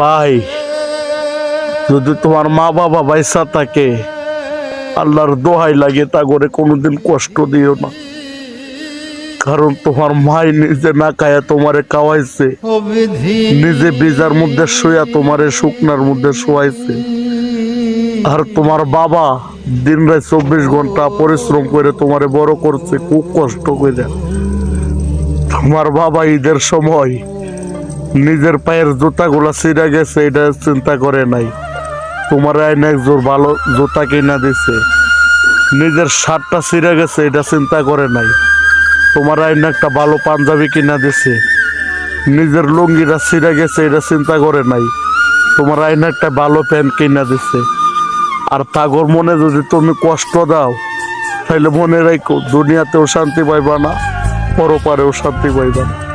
ভাই, যদি তোমার মা বাবা বাইসা থাকে, আল্লাহর দোহাই লাগে, তা করে কোনোদিন কষ্ট দিও না। কারণ তোমার মাই নিজে না খায়া তোমারে খাওয়াইছে, নিজে বিজার মধ্যে শুয়া তোমারে শুকনার মধ্যে শোয়াইছে। আর তোমার বাবা দিন রাত চব্বিশ ঘণ্টা পরিশ্রম করে তোমারে বড় করছে, খুব কষ্ট করে। তোমার বাবা ঈদের সময় নিজের পায়ের জুতাগুলা ছিঁড়ে গেছে, এটা চিন্তা করে নাই। তোমার আইন এক জোর ভালো জুতা কিনা দিছে। নিজের শার্টটা ছিঁড়ে গেছে, এটা চিন্তা করে নাই। তোমার আইন একটা ভালো পাঞ্জাবি কিনা দিছে। নিজের লুঙ্গিটা ছিঁড়ে গেছে, এটা চিন্তা করে নাই। তোমার আইন একটা ভালো প্যান্ট কিনা দিছে। আর তাগর মনে যদি তুমি কষ্ট দাও, তাহলে মনে রাখো দুনিয়াতেও শান্তি পাইবা না, পরপারেও শান্তি পাইবা না।